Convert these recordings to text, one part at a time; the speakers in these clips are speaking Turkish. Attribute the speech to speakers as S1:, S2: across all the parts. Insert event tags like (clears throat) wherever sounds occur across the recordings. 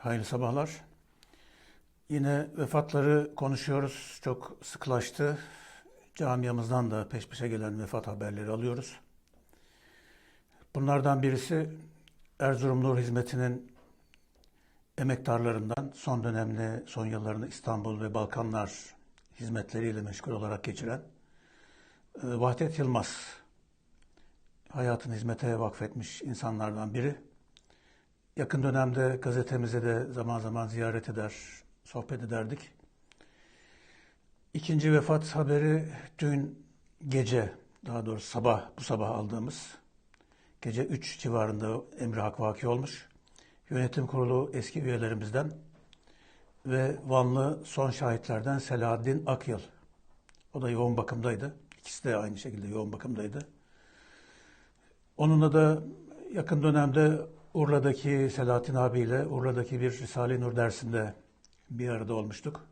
S1: Hayırlı sabahlar. Yine vefatları konuşuyoruz. Çok sıklaştı. Camiamızdan da peş peşe gelen vefat haberleri alıyoruz. Bunlardan birisi Erzurum Nur Hizmeti'nin emektarlarından son dönemde, son yıllarını İstanbul ve Balkanlar hizmetleriyle meşgul olarak geçiren e, Vahdet Yılmaz. Hayatını hizmete vakfetmiş insanlardan biri. Yakın dönemde gazetemize de zaman zaman ziyaret eder, sohbet ederdik. İkinci vefat haberi dün gece, daha doğrusu sabah, bu sabah aldığımız gece 3 civarında Emre Hak vaki olmuş. Yönetim kurulu eski üyelerimizden ve Vanlı son şahitlerden Selahaddin Akyıl. O da yoğun bakımdaydı. İkisi de aynı şekilde yoğun bakımdaydı. Onunla da yakın dönemde Urla'daki Selahattin abiyle Urla'daki bir Risale-i Nur dersinde bir arada olmuştuk.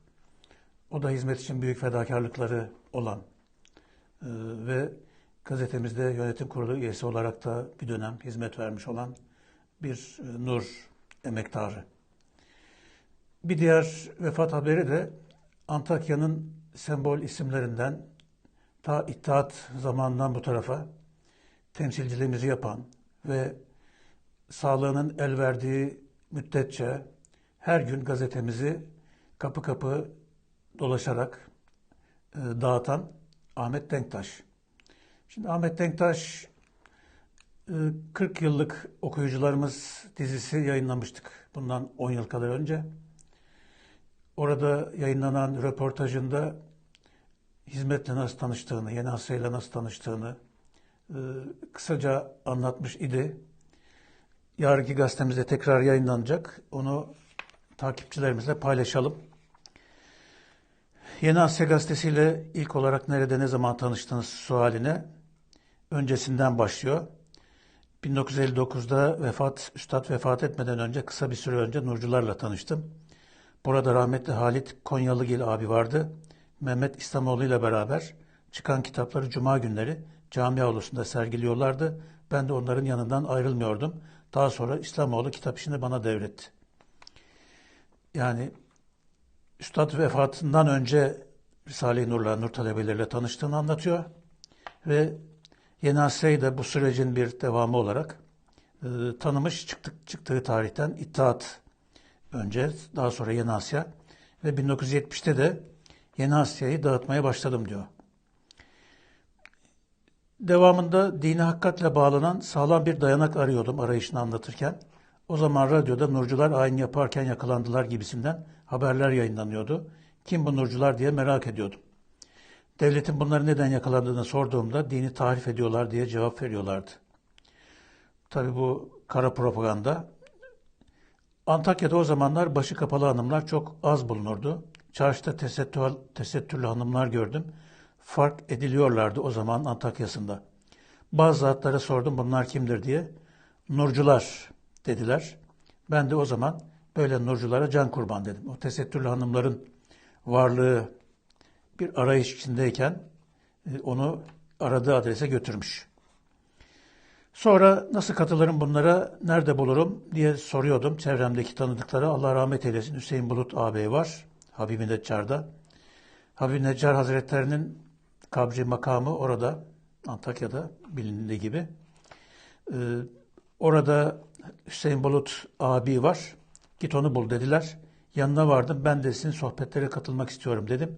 S1: O da hizmet için büyük fedakarlıkları olan e, ve gazetemizde yönetim kurulu üyesi olarak da bir dönem hizmet vermiş olan bir e, nur emektarı. Bir diğer vefat haberi de Antakya'nın sembol isimlerinden ta İttihat zamanından bu tarafa temsilciliğimizi yapan ve sağlığının el verdiği müddetçe her gün gazetemizi kapı kapı dolaşarak e, dağıtan Ahmet Denktaş. Şimdi Ahmet Denktaş e, 40 yıllık okuyucularımız dizisi yayınlamıştık bundan 10 yıl kadar önce. Orada yayınlanan röportajında hizmetle nasıl tanıştığını, Yeni Asya'yla nasıl tanıştığını e, kısaca anlatmış idi. Yarınki gazetemizde tekrar yayınlanacak. Onu takipçilerimizle paylaşalım. Yeni Asya Gazetesi ilk olarak nerede ne zaman tanıştınız sualine öncesinden başlıyor. 1959'da vefat, Üstad vefat etmeden önce kısa bir süre önce Nurcularla tanıştım. Burada rahmetli Halit Konyalıgil abi vardı. Mehmet İslamoğlu ile beraber çıkan kitapları cuma günleri cami avlusunda sergiliyorlardı. Ben de onların yanından ayrılmıyordum. Daha sonra İslamoğlu kitap işini bana devretti. Yani Üstad vefatından önce Risale-i Nur'la, Nur talebeleriyle tanıştığını anlatıyor. Ve Yeni Asya'yı da bu sürecin bir devamı olarak e, tanımış çıktık, çıktığı tarihten İttihat önce, daha sonra Yeni Asya ve 1970'te de Yeni Asya'yı dağıtmaya başladım diyor. Devamında dini hakikatle bağlanan sağlam bir dayanak arıyordum arayışını anlatırken. O zaman radyoda nurcular ayin yaparken yakalandılar gibisinden haberler yayınlanıyordu. Kim bu nurcular diye merak ediyordum. Devletin bunları neden yakalandığını sorduğumda dini tarif ediyorlar diye cevap veriyorlardı. Tabi bu kara propaganda. Antakya'da o zamanlar başı kapalı hanımlar çok az bulunurdu. Çarşıda tesettür, tesettürlü hanımlar gördüm. Fark ediliyorlardı o zaman Antakya'sında. Bazı zatlara sordum bunlar kimdir diye. Nurcular dediler. Ben de o zaman böyle nurculara can kurban dedim. O tesettürlü hanımların varlığı bir arayış içindeyken e, onu aradığı adrese götürmüş. Sonra nasıl katılırım bunlara, nerede bulurum diye soruyordum çevremdeki tanıdıklara. Allah rahmet eylesin Hüseyin Bulut ağabey var Habibi Neccar'da. Habibi Neccar Hazretlerinin kabri makamı orada, Antakya'da bilindiği gibi. Ee, orada Hüseyin Bulut abi var. Git onu bul dediler. Yanına vardım. Ben de sizin sohbetlere katılmak istiyorum dedim.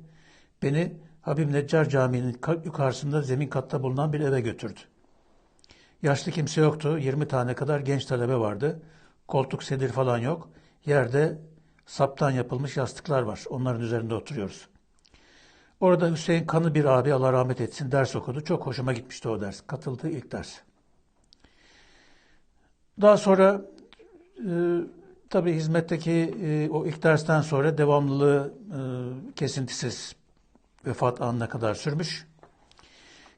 S1: Beni Habib Neccar Camii'nin yukarısında zemin katta bulunan bir eve götürdü. Yaşlı kimse yoktu. 20 tane kadar genç talebe vardı. Koltuk sedir falan yok. Yerde saptan yapılmış yastıklar var. Onların üzerinde oturuyoruz. Orada Hüseyin Kanı bir abi Allah rahmet etsin ders okudu. Çok hoşuma gitmişti o ders. Katıldığı ilk ders. Daha sonra e, tabii hizmetteki e, o ilk dersten sonra devamlılığı e, kesintisiz vefat anına kadar sürmüş.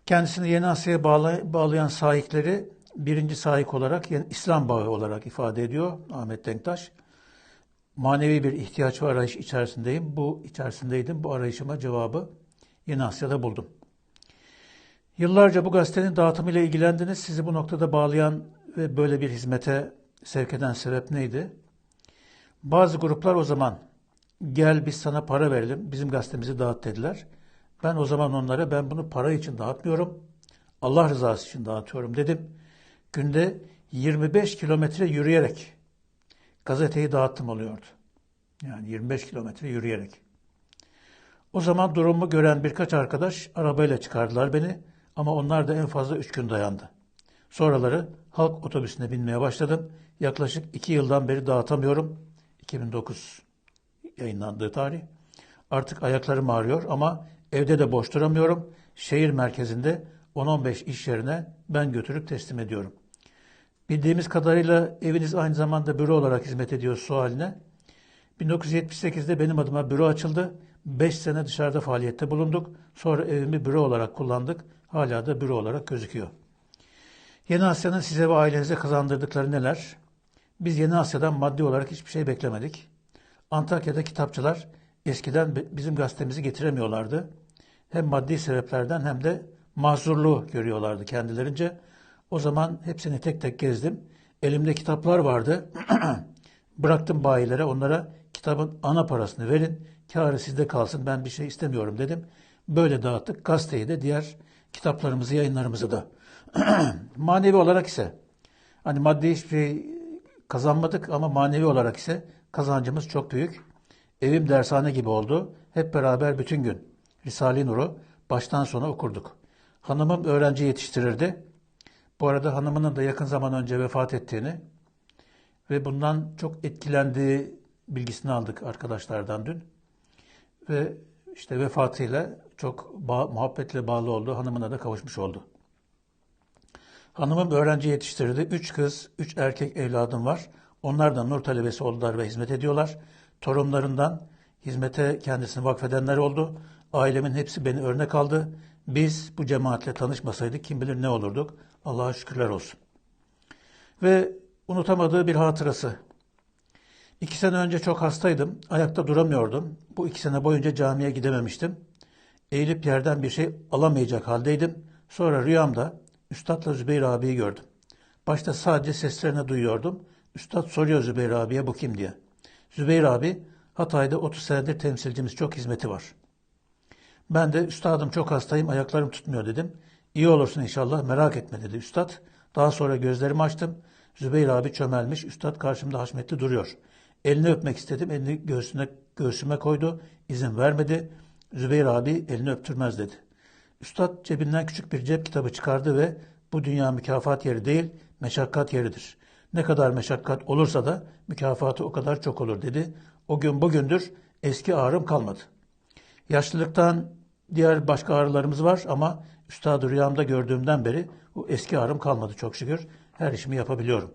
S1: Kendisini Yeni Asya'ya bağlay- bağlayan sahipleri birinci sahip olarak yani İslam bağı olarak ifade ediyor Ahmet Denktaş. Manevi bir ihtiyaç ve arayış içerisindeyim. Bu içerisindeydim. Bu arayışıma cevabı Yeni Asya'da buldum. Yıllarca bu gazetenin dağıtımıyla ilgilendiniz. Sizi bu noktada bağlayan ve böyle bir hizmete sevk eden sebep neydi? Bazı gruplar o zaman gel biz sana para verelim, bizim gazetemizi dağıt dediler. Ben o zaman onlara ben bunu para için dağıtmıyorum, Allah rızası için dağıtıyorum dedim. Günde 25 kilometre yürüyerek gazeteyi dağıttım oluyordu. Yani 25 kilometre yürüyerek. O zaman durumumu gören birkaç arkadaş arabayla çıkardılar beni ama onlar da en fazla 3 gün dayandı. Sonraları halk otobüsüne binmeye başladım. Yaklaşık 2 yıldan beri dağıtamıyorum. 2009 yayınlandığı tarih. Artık ayaklarım ağrıyor ama evde de boş duramıyorum. Şehir merkezinde 10-15 iş yerine ben götürüp teslim ediyorum. Bildiğimiz kadarıyla eviniz aynı zamanda büro olarak hizmet ediyor sualine. 1978'de benim adıma büro açıldı. 5 sene dışarıda faaliyette bulunduk. Sonra evimi büro olarak kullandık. Hala da büro olarak gözüküyor. Yeni Asya'nın size ve ailenize kazandırdıkları neler? Biz Yeni Asya'dan maddi olarak hiçbir şey beklemedik. Antakya'da kitapçılar eskiden bizim gazetemizi getiremiyorlardı. Hem maddi sebeplerden hem de mahzurluğu görüyorlardı kendilerince. O zaman hepsini tek tek gezdim. Elimde kitaplar vardı. (clears throat) Bıraktım bayilere onlara kitabın ana parasını verin. Kârı sizde kalsın ben bir şey istemiyorum dedim. Böyle dağıttık. Gazeteyi de diğer kitaplarımızı, yayınlarımızı da. (clears throat) manevi olarak ise hani maddi hiçbir şey kazanmadık ama manevi olarak ise kazancımız çok büyük. Evim dershane gibi oldu. Hep beraber bütün gün Risale-i Nur'u baştan sona okurduk. Hanımım öğrenci yetiştirirdi. Bu arada hanımının da yakın zaman önce vefat ettiğini ve bundan çok etkilendiği bilgisini aldık arkadaşlardan dün. Ve işte vefatıyla çok bağ, muhabbetle bağlı oldu. Hanımına da kavuşmuş oldu. Hanımım öğrenci yetiştirdi. Üç kız, üç erkek evladım var. Onlar da nur talebesi oldular ve hizmet ediyorlar. Torunlarından hizmete kendisini vakfedenler oldu. Ailemin hepsi beni örnek aldı. Biz bu cemaatle tanışmasaydık kim bilir ne olurduk. Allah'a şükürler olsun. Ve unutamadığı bir hatırası. İki sene önce çok hastaydım. Ayakta duramıyordum. Bu iki sene boyunca camiye gidememiştim. Eğilip yerden bir şey alamayacak haldeydim. Sonra rüyamda Üstad'la Zübeyir abiyi gördüm. Başta sadece seslerini duyuyordum. Üstad soruyor Zübeyir abiye bu kim diye. Zübeyir abi Hatay'da 30 senedir temsilcimiz çok hizmeti var. Ben de üstadım çok hastayım ayaklarım tutmuyor dedim. İyi olursun inşallah merak etme dedi üstad. Daha sonra gözlerimi açtım. Zübeyir abi çömelmiş. Üstad karşımda haşmetli duruyor. Elini öpmek istedim. Elini göğsüne, göğsüme koydu. İzin vermedi. Zübeyir abi elini öptürmez dedi. Üstad cebinden küçük bir cep kitabı çıkardı ve bu dünya mükafat yeri değil, meşakkat yeridir. Ne kadar meşakkat olursa da mükafatı o kadar çok olur dedi. O gün bugündür eski ağrım kalmadı. Yaşlılıktan diğer başka ağrılarımız var ama üstadı rüyamda gördüğümden beri bu eski ağrım kalmadı çok şükür. Her işimi yapabiliyorum.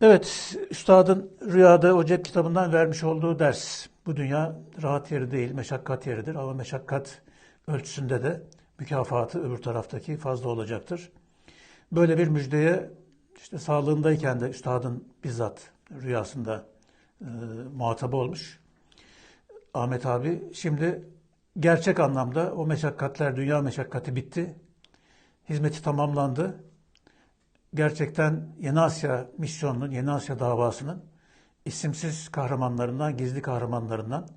S1: Evet, üstadın rüyada o cep kitabından vermiş olduğu ders. Bu dünya rahat yeri değil, meşakkat yeridir ama meşakkat ölçüsünde de mükafatı öbür taraftaki fazla olacaktır. Böyle bir müjdeye işte sağlığındayken de üstadın bizzat rüyasında e, muhatabı olmuş. Ahmet abi şimdi gerçek anlamda o meşakkatler, dünya meşakkati bitti. Hizmeti tamamlandı. Gerçekten Yeni Asya misyonunun, Yeni Asya davasının isimsiz kahramanlarından, gizli kahramanlarından,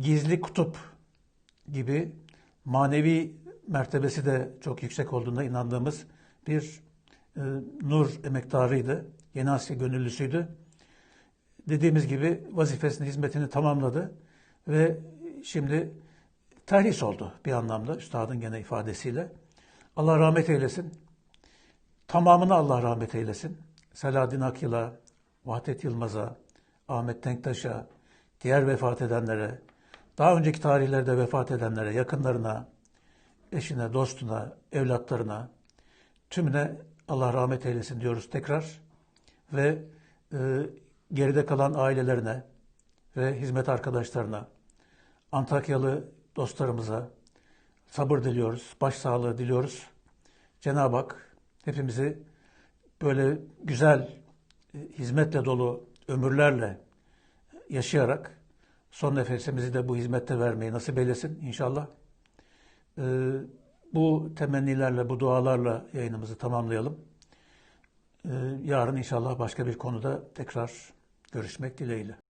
S1: gizli kutup gibi manevi mertebesi de çok yüksek olduğuna inandığımız bir e, nur emektarıydı. Yeni Asya gönüllüsüydü. Dediğimiz gibi vazifesini, hizmetini tamamladı ve şimdi terhis oldu bir anlamda üstadın gene ifadesiyle. Allah rahmet eylesin. Tamamını Allah rahmet eylesin. Selahattin Akil'a, Vahdet Yılmaz'a, Ahmet Denktaş'a, diğer vefat edenlere, daha önceki tarihlerde vefat edenlere, yakınlarına, eşine, dostuna, evlatlarına, tümüne Allah rahmet eylesin diyoruz tekrar. Ve e, geride kalan ailelerine ve hizmet arkadaşlarına, Antakyalı dostlarımıza sabır diliyoruz, başsağlığı diliyoruz. Cenab-ı Hak hepimizi böyle güzel, e, hizmetle dolu ömürlerle yaşayarak son nefesimizi de bu hizmette vermeyi nasip eylesin inşallah. Ee, bu temennilerle, bu dualarla yayınımızı tamamlayalım. Ee, yarın inşallah başka bir konuda tekrar Görüşmek dileğiyle.